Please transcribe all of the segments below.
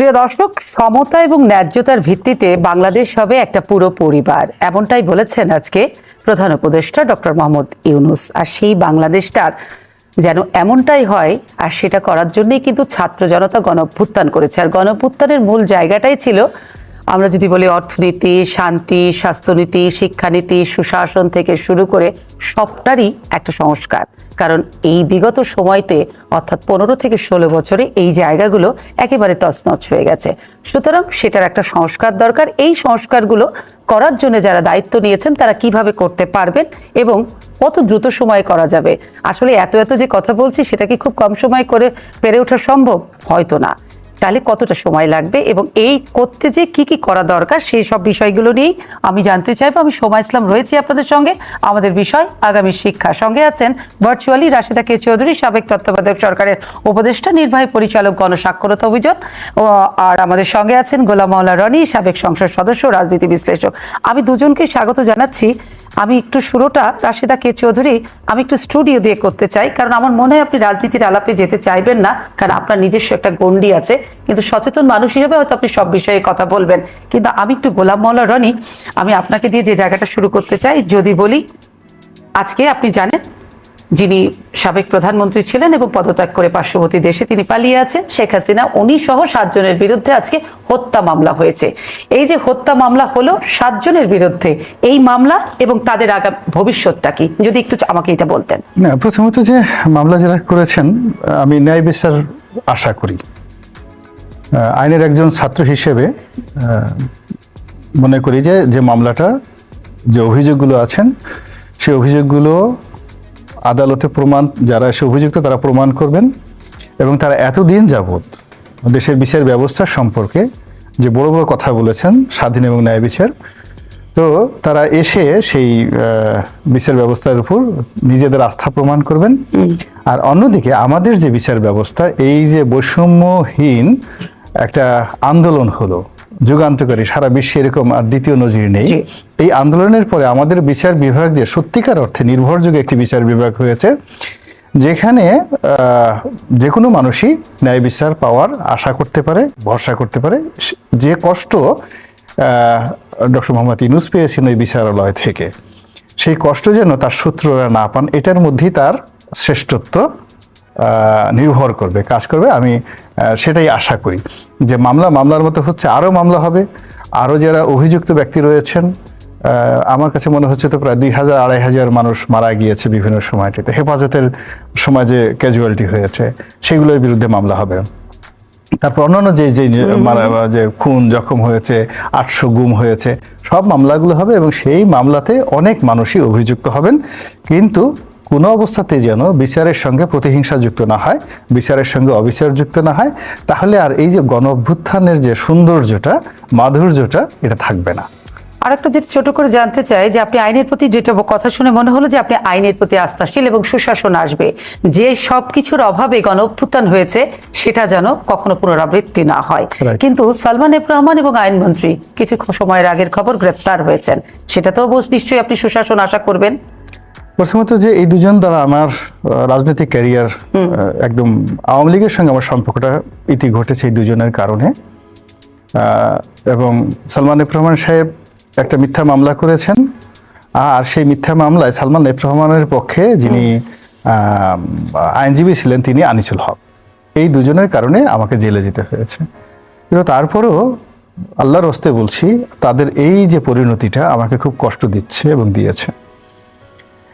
প্রিয় দর্শক, সমতা এবং ন্যায্যতার ভিত্তিতে বাংলাদেশ হবে একটা পুরো পরিবার, এমনটাই বলেছেন আজকে প্রধান উপদেষ্টা ডক্টর মোহাম্মদ ইউনুস। আর সেই বাংলাদেশটার যেন এমনটাই হয়, আর সেটা করার জন্যই কিন্তু ছাত্র জনতা গণভ্যুত্থান করেছে। আর গণভ্যুত্থানের মূল জায়গাটাই ছিল আমরা যদি বলি অর্থনীতি, শান্তি, স্বাস্থ্যনীতি, শিক্ষানীতি, সুশাসন থেকে শুরু করে সবটারই একটা সংস্কার। কারণ এই বিগত সময়তে, অর্থাৎ পনেরো থেকে ষোলো বছরে এই জায়গাগুলো একেবারে তছনছ হয়ে গেছে। সুতরাং সেটার একটা সংস্কার দরকার। এই সংস্কারগুলো করার জন্য যারা দায়িত্ব নিয়েছেন, তারা কীভাবে করতে পারবেন এবং কত দ্রুত সময়ে করা যাবে? আসলে এত এত যে কথা বলছি, সেটা কি খুব কম সময় করে পেরে ওঠা সম্ভব? হয়তো না। তাহলে কতটা সময় লাগবে এবং এই করতে যে কি কি করা দরকার সেই সব বিষয়গুলো নিয়েই আমি জানতে চাইব। আমি সোমা ইসলাম রয়েছি আপনাদের সঙ্গে। আমাদের বিষয় আগামী শিক্ষা সঙ্গে আছেন ভার্চুয়ালি রাশিদা কে চৌধুরী, সাবেক তত্ত্বাবধায়ক সরকারের উপদেষ্টা, নির্বাহী পরিচালক গণস্বাক্ষরতা অভিযান আর আমাদের সঙ্গে আছেন গোলাম মাওলা রনি, সাবেক সংসদ সদস্য, রাজনীতি বিশ্লেষক। আমি দুজনকে স্বাগত জানাচ্ছি। আমি একটু শুরুটা, রাশিদা কে চৌধুরী, আমি একটু স্টুডিও দিয়ে করতে চাই, কারণ আমার মনে হয় আপনি রাজনীতির আলাপে যেতে চাইবেন না, কারণ আপনার নিজস্ব একটা গণ্ডি আছে। কিন্তু সচেতন মানুষ হিসেবে হয়তো আপনি সব বিষয়ে কথা বলবেন। কিন্তু আমি একটু গোলাম মৌলা রনি, আমি আপনাকে দিয়ে যে জায়গাটা শুরু করতে চাই, যদি বলি, আজকে আপনি জানেন যিনি সাবেক প্রধানমন্ত্রী ছিলেন এবং পদত্যাগ করে পার্শ্ববর্তী দেশে তিনি পালিয়ে আছেন, শেখ হাসিনা উনি সহ সাতজনের বিরুদ্ধে আজকে হত্যা মামলা হয়েছে। এই যে হত্যা মামলা হলো সাতজনের বিরুদ্ধে, এই মামলা এবং তাদের আগাম ভবিষ্যৎটা কি? যদি একটু আমাকে এটা বলতেন। না, প্রথমত যে মামলা যারা করেছেন, আমি ন্যায় বিচার আশা করি। আইনের একজন ছাত্র হিসেবে মনে করি যে যে মামলাটা যে অভিযোগগুলো আছেন, সেই অভিযোগগুলো আদালতে প্রমাণ যারা এসে অভিযুক্ত তারা প্রমাণ করবেন এবং তারা এতদিন যাবৎ দেশের বিচার ব্যবস্থা সম্পর্কে যে বড় বড় কথা বলেছেন স্বাধীন এবং ন্যায় বিচার তো তারা এসে সেই বিচার ব্যবস্থার উপর নিজেদের আস্থা প্রমাণ করবেন। আর অন্যদিকে আমাদের যে বিচার ব্যবস্থা এই যে বৈষম্যহীন একটা আন্দোলন হলো যুগান্তকারী সারা বিশ্বে এরকম আর দ্বিতীয় নজির নেই। এই আন্দোলনের পরে আমাদের বিচার বিভাগ যে সত্যিকার অর্থে নির্ভরযোগ্য একটি বিচার বিভাগ হয়েছে যেখানে যে কোনো মানুষই ন্যায় বিচার পাওয়ার আশা করতে পারে ভরসা করতে পারে। যে কষ্ট ডক্টর মোহাম্মদ ইনুস পেয়েছেন ওই বিচারালয় থেকে সেই কষ্ট যেন তার সূত্ররা না পান এটার মধ্যেই তার শ্রেষ্ঠত্ব। নির্ভর করবে কাজ করবে। আমি সেটাই আশা করি যে মামলা মামলার মতো হচ্ছে আরও মামলা হবে। আরও যারা অভিযুক্ত ব্যক্তি রয়েছেন আমার কাছে মনে হচ্ছে তো প্রায় দুই হাজার আড়াই হাজার মানুষ মারা গিয়েছে বিভিন্ন সময়টিতে। হেফাজতের সময় যে ক্যাজুয়ালিটি হয়েছে সেগুলোর বিরুদ্ধে মামলা হবে। তারপর অন্যান্য যে যে যে খুন জখম হয়েছে আটশো গুম হয়েছে সব মামলাগুলো হবে এবং সেই মামলাতে অনেক মানুষই অভিযুক্ত হবেন। কিন্তু কোনো অবস্থাতে যেন বিচারের সঙ্গে প্রতিহিংসা যুক্ত না হয় বিচারের সঙ্গে অবিচার যুক্ত না হয় তাহলে আর এই যে গণ অভ্যুত্থানের যে সৌন্দর্যটা মাধুর্যটা এটা থাকবে না। আর একটা যেটা ছোট করে জানতে চাই যে আপনি আইনের প্রতি যেটা কথা শুনে মনে হলো যে আপনি আইনের প্রতি আস্থাশীল এবং সুশাসন আসবে যে সব কিছুর অভাবে গণ অভ্যুত্থান হয়েছে সেটা যেন কখনো পুনরাবৃত্তি না হয়. কিন্তু সালমান এফ রহমান এবং আইনমন্ত্রী কিছু সময়ের আগের খবর গ্রেপ্তার হয়েছেন সেটা তো অবশ্য নিশ্চয়ই আপনি সুশাসন আশা করবেন। প্রথমত যে এই দুজন দ্বারা আমার রাজনৈতিক ক্যারিয়ার একদম আওয়ামী লীগের সঙ্গে আমার সম্পর্কটা ইতি ঘটেছে এই দুজনের কারণে। এবং সালমান এফ রহমান সাহেব একটা মিথ্যা মামলা করেছেন। আর সেই মিথ্যা মামলায় সালমান এফ রহমানের পক্ষে যিনি আইনজীবী ছিলেন তিনি আনিসুল হক। এই দুজনের কারণে আমাকে জেলে যেতে হয়েছে। কিন্তু তারপরেও আল্লাহর হস্তে বলছি তাদের এই যে পরিণতিটা আমাকে খুব কষ্ট দিচ্ছে এবং দিয়েছে।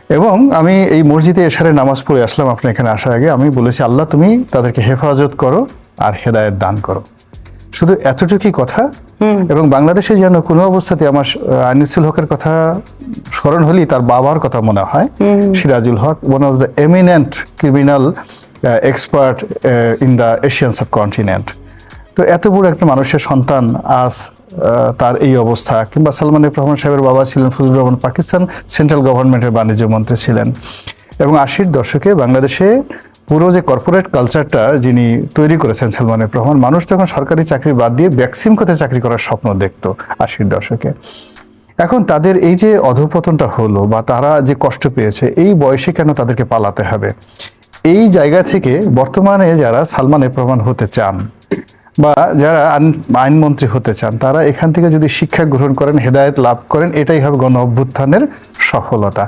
এবং আমি এই মসজিদে এসারে নামাজ পড়ে আসলাম আপনার এখানে আসার আগে। আমি বলেছি আল্লাহ তুমি তাদেরকে হেফাজত করো আর হেদায়েত দান করো। শুধু এতটুকুই কথা। এবং বাংলাদেশে যেন কোনো অবস্থাতে আমার আনিসুল হকের কথা স্মরণ হলেই তার বাবার কথা মনে হয়। Sirajul Haque one of the eminent criminal expert in the Asian subcontinent তো এত বড় একটা মানুষের সন্তান আজ তার এই অবস্থা। কিংবা সালমান এফ রহমান সাহেবের বাবা ছিলেন ফজলুর রহমান পাকিস্তান সেন্ট্রাল গভর্নমেন্টের বাণিজ্য মন্ত্রী ছিলেন। এবং আশির দশকে বাংলাদেশে পুরো যে কর্পোরেট কালচারটা যিনি তৈরি করেছেন সালমান এফ রহমান, মানুষ তখন সরকারি চাকরি বাদ দিয়ে ব্যাক্সিমকোতে চাকরি করার স্বপ্ন দেখত আশির দশকে। এখন তাদের এই যে অধপতনটা হলো বা তারা যে কষ্ট পেয়েছে, এই বয়সে কেন তাদেরকে পালাতে হবে? এই জায়গা থেকে বর্তমানে যারা সালমান এফ রহমান হতে চান বা যারা আইনমন্ত্রী হতে চান তারা এখান থেকে যদি শিক্ষা গ্রহণ করেন হেদায়েত লাভ করেন এটাই হবে গণ অভ্যুত্থানের সফলতা।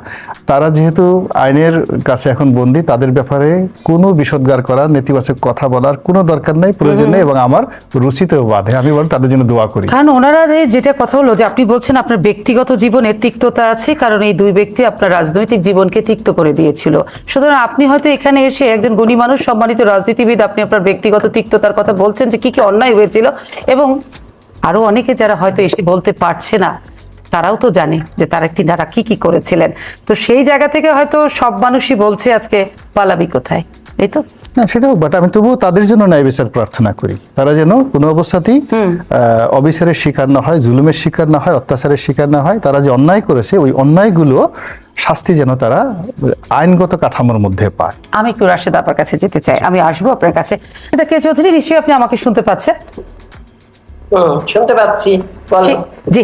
তারা যেহেতু আইনের কাছে এখন বন্দী তাদের ব্যাপারে কোনো বিষোদ্গার করার নেতিবাচক কথা বলার কোনো দরকার নেই প্রয়োজন নেই এবং আমার রুচিতেও বাধে। আমি বরং তাদের জন্য দোয়া করি। কারণ ওনারা যেটা কথা হলো যে আপনি বলছেন আপনার ব্যক্তিগত জীবনে তিক্ততা আছে কারণ এই দুই ব্যক্তি আপনার রাজনৈতিক জীবনকে তিক্ত করে দিয়েছিল। সুতরাং আপনি হয়তো এখানে এসে একজন গুণী মানুষ সম্মানিত রাজনীতিবিদ আপনি আপনার ব্যক্তিগত তিক্ততার কথা বলছেন যে কি কি অন্যায় হয়েছিল এবং আরও অনেকে যারা হয়তো এসে বলতে পারছে না, তারাও তো জানে যে তারা তিনারা কি কি করেছিলেন। তো সেই জায়গা থেকে হয়তো সব মানুষই বলছে আজকে পালাবি কোথায়? এই তো? না সেটাও বাট আমি তবুও তাদের জন্য ন্যায় বিচার প্রার্থনা করি। তারা যেন কোনো অবস্থাতেই অবিচারের শিকার না হয় জুলুমের শিকার না হয় অত্যাচারের শিকার না হয় তারা যে অন্যায় করেছে ওই অন্যায়গুলো শাস্তি যেন তারা আইনগত কাঠামোর মধ্যে পায়। আমি একটু রাশেদ আপনার কাছে যেতে চাই। আমি আসব আপনার কাছে। এটা কে চৌধুরী নিশ্চয়ই আপনি আমাকে শুনতে পাচ্ছেন? শুনতে পাচ্ছি জি।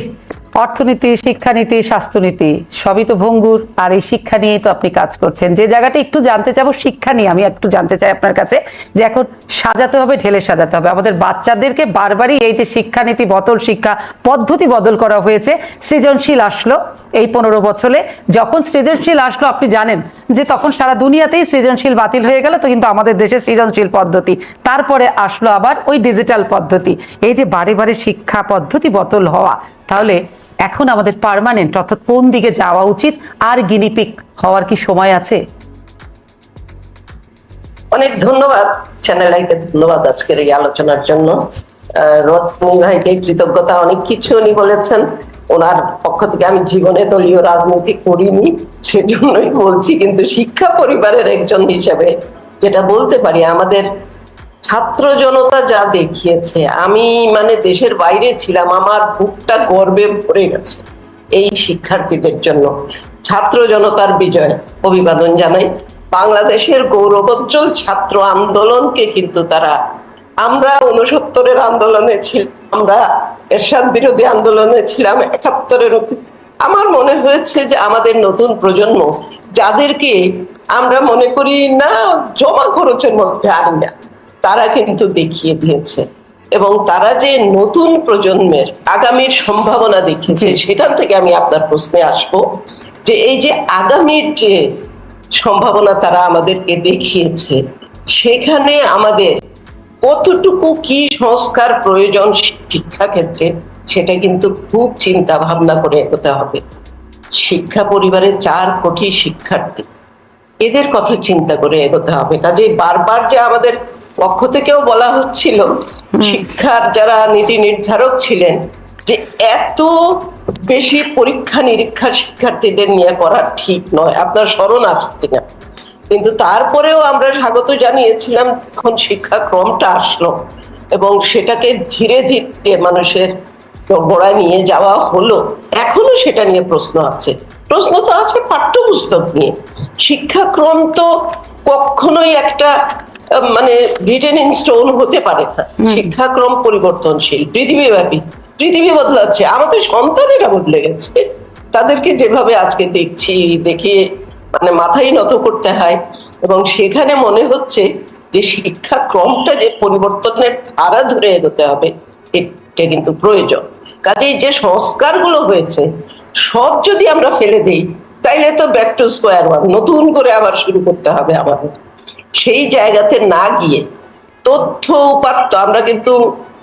অর্থনীতি, শিক্ষানীতি, স্বাস্থ্যনীতি, সবই তো ভঙ্গুর। আর এই শিক্ষা নিয়েই তো আপনি কাজ করছেন। যে জায়গাটা একটু জানতে চাবো, শিক্ষা নিয়ে আমি একটু জানতে চাই আপনার কাছে যে এখন সাজাতে হবে, ঢেলে সাজাতে হবে। আমাদের বাচ্চাদেরকে বারবারই এই যে শিক্ষানীতি, বদল শিক্ষা পদ্ধতি বদল করা হয়েছে, সৃজনশীল আসলো এই পনেরো বছরে। যখন সৃজনশীল আসলো, আপনি জানেন যে তখন সারা দুনিয়াতেই সৃজনশীল বাতিল হয়ে গেল, তো কিন্তু আমাদের দেশে সৃজনশীল পদ্ধতি। তারপরে আসলো আবার ওই ডিজিটাল পদ্ধতি। এই যে বারে বারে শিক্ষা পদ্ধতি বদল হওয়া, তাহলে এখন আমাদের পার্মানেন্ট অর্থাৎ কোন দিকে যাওয়া উচিত, আর গিনিপিক হওয়ার কি সময় আছে? অনেক ধন্যবাদ চ্যানেল আইকে ধন্যবাদ আজকের এই আলোচনার জন্য। রত্নী ভাইকে কৃতজ্ঞতা অনেক কিছু উনি বলেছেন। ওনার পক্ষ থেকে আমি জীবনে দলীয় রাজনীতি করিনি, সেজন্যই বলছি, কিন্তু শিক্ষা পরিবারের একজন হিসেবে যেটা বলতে পারি, আমাদের ছাত্র জনতা যা দেখিয়েছে, আমি মানে দেশের বাইরে ছিলাম, আমার বুকটা গর্বে ভরে গেছে এই শিক্ষার্থীদের জন্য। ছাত্র জনতার বিজয় অভিবাদন জানাই। বাংলাদেশের গৌরবোজ্জ্বল ছাত্র আন্দোলনকে কিন্তু তারা, আমরা উনসত্তরের আন্দোলনে ছিলাম, আমরা এরশাদ বিরোধী আন্দোলনে ছিলাম একাত্তরের আমার মনে হয়েছে যে আমাদের নতুন প্রজন্ম যাদেরকে আমরা মনে করি না জমা খরচের মধ্যে আনি না। তারা কিন্তু দেখিয়ে দিয়েছে। এবং তারা যে নতুন প্রজন্মের আগামীর সম্ভাবনা দেখিয়েছে সেখান থেকে আমি আপনার প্রশ্নে আসব যে এই যে আগামীর যে সম্ভাবনা তারা আমাদেরকে দেখিয়েছে সেখানে আমাদের কতটুকু কি সংস্কার প্রয়োজন শিক্ষা ক্ষেত্রে সেটা কিন্তু খুব চিন্তা ভাবনা করে এগোতে হবে। শিক্ষা পরিবারে চার কোটি শিক্ষার্থী এদের কথা চিন্তা করে এগোতে হবে। কাজে বারবার যে আমাদের পক্ষ থেকেও বলা হচ্ছিল শিক্ষার যারা নীতি নির্ধারক ছিলেন যে এত বেশি পরীক্ষা নিরীক্ষা শিক্ষার্থীদের নিয়ে করা ঠিক নয়। আপনার স্মরণ আছে কিনা? কিন্তু তারপরেও আমরা স্বাগত জানিয়েছিলাম যখন শিক্ষাক্রমটা আসলো এবং সেটাকে ধীরে ধীরে মানুষের গোড়ায় নিয়ে যাওয়া হলো। এখনও সেটা নিয়ে প্রশ্ন আছে। প্রশ্ন তো আছে পাঠ্যপুস্তক নিয়ে। শিক্ষাক্রম তো কখনোই একটা মানে রিটেন ইন স্টোন হতে পারে না। শিক্ষাক্রম পরিবর্তনশীল পৃথিবীব্যাপী পৃথিবী বদলাচ্ছে আমাদের সন্তানেরা বদলে গেছে। তাদেরকে যেভাবে আজকে দেখছি দেখে মানে মাথাই নত করতে হয় এবং সেখানে মনে হচ্ছে যে শিক্ষাক্রমটা যে পরিবর্তনের ধারা ধরে এগোতে হবে এটা কিন্তু প্রয়োজন। কাজেই যে সংস্কারগুলো হয়েছে সব যদি আমরা ফেলে দিই তাইলে তো ব্যাক টু স্কোয়ার ওয়ান নতুন করে আবার শুরু করতে হবে আমাদের। সেই জায়গাতে না গিয়ে তথ্য উপাত্ত, আমরা কিন্তু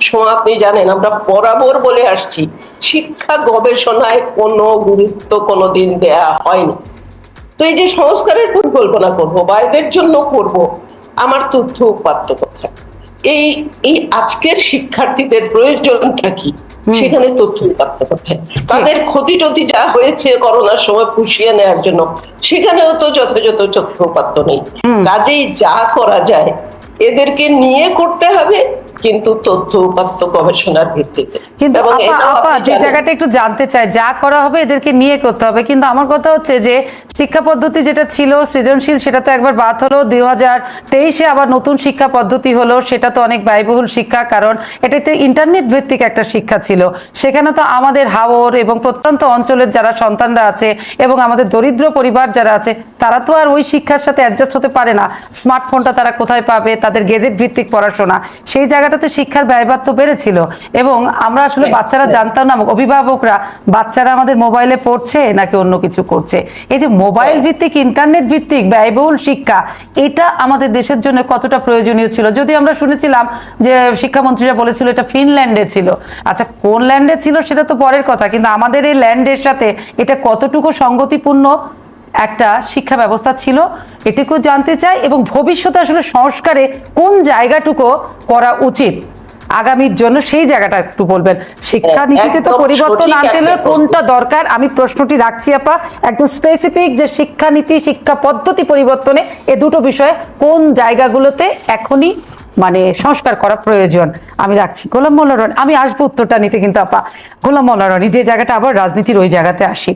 সোমা আপনি জানেন, আমরা বরাবর বলে আসছি, শিক্ষা গবেষণায় কোনো গুরুত্ব কোনোদিন দেয়া হয়নি। তো এই যে সংস্কারের পরিকল্পনা করব বা এদের জন্য করব, আমার তথ্য উপাত্ত কোথায়? এই এই আজকের শিক্ষার্থীদের প্রয়োজনটা কি? সেখানে তথ্য উপাত্ত করতে। তাদের ক্ষতি টতি যা হয়েছে করোনার সময় পুষিয়ে নেওয়ার জন্য সেখানেও তো যথাযথ তথ্য উপাত্ত নেই। কাজেই যা করা যায় এদেরকে নিয়ে করতে হবে কিন্তু তথ্য উপাত্ত গবেষণার ভিত্তিতে। কিন্তু আপা যে জায়গাটা একটু জানতে চাই যা করা হবে এদেরকে নিয়ে করতে হবে। কিন্তু আমার কথা হচ্ছে যে শিক্ষা পদ্ধতি যেটা ছিল সৃজনশীল সেটা তো একবার বাদ হলো। দুই হাজার তেইশে আবার নতুন শিক্ষা পদ্ধতি হলো সেটা তো অনেক ব্যয়বহুল শিক্ষা কারণ এটাতে ইন্টারনেট ভিত্তিক একটা শিক্ষা ছিল। সেখানে তো আমাদের হাওর এবং প্রত্যন্ত অঞ্চলের যারা সন্তানরা আছে এবং আমাদের দরিদ্র পরিবার যারা আছে তারা তো আর ওই শিক্ষার সাথে অ্যাডজাস্ট হতে পারে না। স্মার্টফোনটা তারা কোথায় পাবে? তাদের গেজেট ভিত্তিক পড়াশোনা। সেই জায়গা জায়গাটাতে শিক্ষার ব্যয়ভার তো বেড়েছিল। এবং আমরা আসলে বাচ্চারা জানতাম না অভিভাবকরা বাচ্চারা আমাদের মোবাইলে পড়ছে নাকি অন্য কিছু করছে। এই যে মোবাইল ভিত্তিক ইন্টারনেট ভিত্তিক ব্যয়বহুল শিক্ষা এটা আমাদের দেশের জন্য কতটা প্রয়োজনীয় ছিল? যদি আমরা শুনেছিলাম যে শিক্ষামন্ত্রীরা বলেছিল এটা ফিনল্যান্ডে ছিল। আচ্ছা কোন ল্যান্ডে ছিল সেটা তো পরের কথা কিন্তু আমাদের এই ল্যান্ডের সাথে এটা কতটুকু সঙ্গতিপূর্ণ একটা শিক্ষা ব্যবস্থা ছিল। এটুকু জানতে চাই এবং ভবিষ্যতে আসলে সংস্কারে কোন জায়গাটুকু করা উচিত? আগামীর জন্য সেই জায়গাটা একটু বলবেন। শিক্ষা নীতিতে তো পরিবর্তন আনতে হলে কোনটা দরকার? আমি প্রশ্নটি রাখছি আপা। একদম স্পেসিফিক যে শিক্ষানীতি শিক্ষা পদ্ধতি পরিবর্তনে এ দুটো বিষয়ে কোন জায়গাগুলোতে এখনই মানে সংস্কার করা প্রয়োজন? আমি রাখছি। গোলাম মোল্লা রনি আমি আসব উত্তরটা নিতে কিন্তু আপা। গোলাম মোল্লা রনি যে জায়গাটা আবার রাজনীতির ওই জায়গাতে আসি।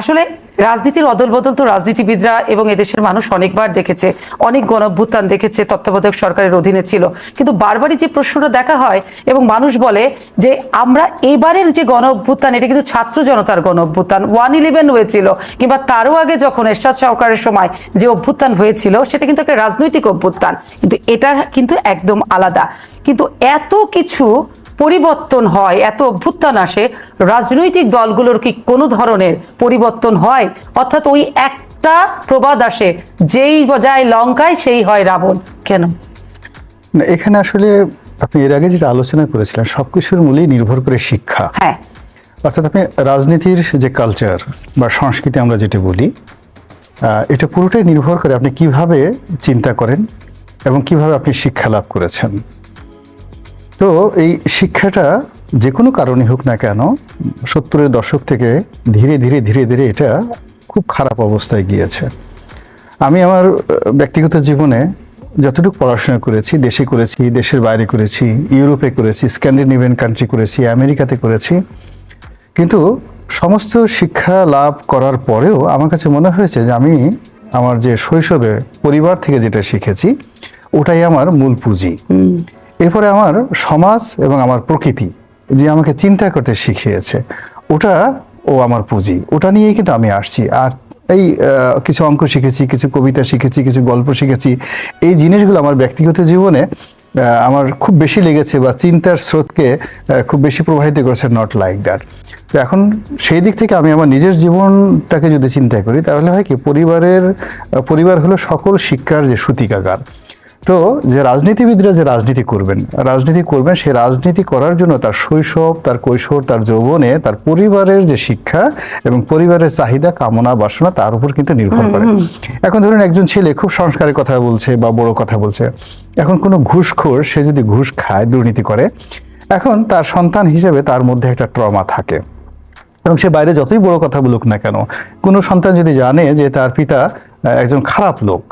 আসলে রাজনীতির অদল বদল তো রাজনীতিবিদরা এবং এদেশের মানুষ অনেকবার দেখেছে, অনেক গণভ্যুত্থান দেখেছে, তত্ত্বাবধায়ক সরকারের অধীনে ছিল। কিন্তু বারবারই যে প্রশ্নটা দেখা হয় এবং মানুষ বলে যে আমরা এবারের যে গণ অভ্যুত্থান এটা কিন্তু ছাত্র জনতার গণ অভ্যুত্থান ওয়ান ইলেভেন হয়েছিল কিংবা তারও আগে যখন এরশাদ সরকারের সময় যে অভ্যুত্থান হয়েছিল, সেটা কিন্তু একটা রাজনৈতিক অভ্যুত্থান। কিন্তু এটা কিন্তু একদম আলাদা। কিন্তু এত কিছু পরিবর্তন হয় এত অভ্যুত্থান আসে রাজনৈতিক দলগুলোর কি কোনো ধরনের পরিবর্তন হয়? অর্থাৎ ওই একটা প্রবাদ আসে যেই যায় লঙ্কায় সেই হয় রাবণ। কেন? না এখানে আসলে আপনি এর আগে যেটা আলোচনা করেছিলেন সবকিছুর মূলেই নির্ভর করে শিক্ষা। হ্যাঁ। অর্থাৎ আপনি রাজনীতির যে কালচার বা সংস্কৃতি আমরা যেটা বলি এটা পুরোটাই নির্ভর করে আপনি কীভাবে চিন্তা করেন এবং কীভাবে আপনি শিক্ষা লাভ করেছেন। তো এই শিক্ষাটা যে কোনো কারণে হোক না কেন, সত্তরের দশক থেকে ধীরে ধীরে ধীরে ধীরে এটা খুব খারাপ অবস্থায় গিয়েছে। আমি আমার ব্যক্তিগত জীবনে যতটুকু পড়াশোনা করেছি, দেশে করেছি, দেশের বাইরে করেছি, ইউরোপে করেছি, স্ক্যান্ডিনেভিয়ান কান্ট্রি করেছি, আমেরিকাতে করেছি। কিন্তু সমস্ত শিক্ষা লাভ করার পরেও আমার কাছে মনে হয়েছে যে আমি আমার যে শৈশবে পরিবার থেকে যেটা শিখেছি, ওটাই আমার মূল পুঁজি। এরপরে আমার সমাজ এবং আমার প্রকৃতি যে আমাকে চিন্তা করতে শিখিয়েছে, ওটা ও আমার পুঁজি, ওটা নিয়েই কিন্তু আমি আসছি। আর এই কিছু অঙ্ক শিখেছি, কিছু কবিতা শিখেছি, কিছু গল্প শিখেছি, এই জিনিসগুলো আমার ব্যক্তিগত জীবনে আমার খুব বেশি লেগেছে বা চিন্তার স্রোতকে খুব বেশি প্রভাবিত করেছে নট লাইক দ্যাট তো এখন সেই দিক থেকে আমি আমার নিজের জীবনটাকে যদি চিন্তা করি, তাহলে হয় কি, পরিবারের পরিবার হলো সকল শিক্ষার যে সূতিকাগার। তো যে রাজনীতিবিদরা যে রাজনীতি করবেন রাজনীতি করবেন সেই রাজনীতি করার জন্য তার শৈশব তার কৈশোর তার যৌবনে তার পরিবারের যে শিক্ষা এবং পরিবারের চাহিদা কামনা বাসনা তার উপর কিন্তু নির্ভর করে। এখন ধরুন একজন ছেলে খুব সংস্কারের কথা বলছে বা বড় কথা বলছে। এখন কোনো ঘুষখোর সে যদি ঘুষ খায় দুর্নীতি করে এখন তার সন্তান হিসেবে তার মধ্যে একটা ট্রমা থাকে। এবং সে বাইরে যতই বড় কথা বলুক না কেন কোনো সন্তান যদি জানে যে তার পিতা একজন খারাপ লোক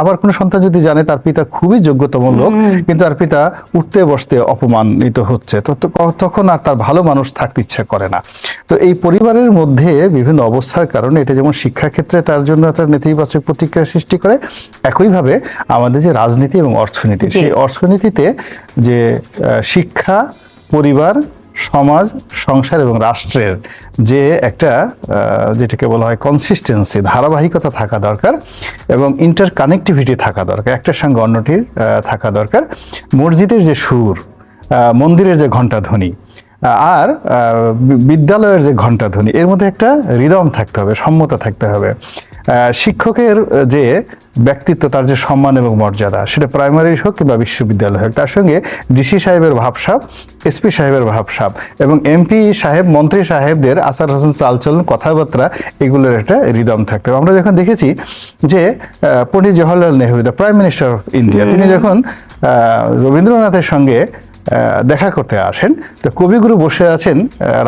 আবার কোনো সন্তান যদি জানে তার পিতা খুবই যোগ্যতম লোক কিন্তু তার পিতা উঠতে বসতে অপমানিত হচ্ছে তো তখন আর তার ভালো মানুষ থাকতে ইচ্ছা করে না। তো এই পরিবারের মধ্যে বিভিন্ন অবস্থার কারণে এটা যেমন শিক্ষাক্ষেত্রে তার জন্য একটা নেতিবাচক প্রতিক্রিয়া সৃষ্টি করে একইভাবে আমাদের যে রাজনীতি এবং অর্থনীতি সেই অর্থনীতিতে যে শিক্ষা পরিবার সমাজ, সংসার এবং রাষ্ট্রের যে একটা যেটাকে বলা হয় কনসিস্টেন্সি ধারাবাহিকতা থাকা দরকার এবং ইন্টার কানেক্টিভিটি থাকা দরকার, একটার সঙ্গে অন্যটির থাকা দরকার। মসজিদের যে সুর মন্দিরের যে ঘণ্টাধ্বনি আর বিদ্যালয়ের যে ঘণ্টাধ্বনি, এর মধ্যে একটা রিদম থাকতে হবে, সম্মতা থাকতে হবে। শিক্ষকের যে ব্যক্তিত্ব তার যে সম্মান এবং মর্যাদা সেটা প্রাইমারি হোক কিংবা বিশ্ববিদ্যালয় হোক তার সঙ্গে ডিসি সাহেবের ভাবসাব এসপি সাহেবের ভাবসাব এবং এমপি সাহেব মন্ত্রী সাহেবদের আসার হোসেন চালচলন কথাবার্তা এগুলোর একটা রিদম থাকতে হবে। আমরা যখন দেখেছি যে Pandit Jawaharlal Nehru the prime minister of India তিনি যখন রবীন্দ্রনাথের সঙ্গে দেখা করতে আসেন। তো কবিগুরু বসে আছেন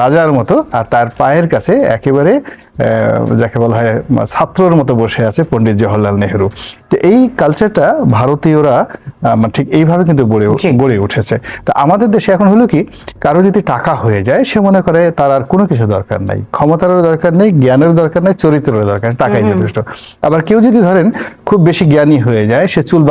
রাজার মতো আর তার পায়ের কাছে একেবারে যাকে বলা হয় ছাত্রর মতো বসে আছে পণ্ডিত জওহরলাল নেহরু। তো এই কালচারটা ভারতীয়রা মানে ঠিক এইভাবে কিন্তু গড়ে গড়ে উঠেছে। তো আমাদের দেশে এখন হলো কি কারও যদি টাকা হয়ে যায় সে মনে করে তার আর কোনো কিছু দরকার নাই। ক্ষমতারও দরকার নেই জ্ঞানের দরকার নেই চরিত্রেরও দরকার নেই, টাকাই যথেষ্ট। আবার কেউ যদি ধরেন খুব বেশি জ্ঞানী হয়ে যায় সে চুল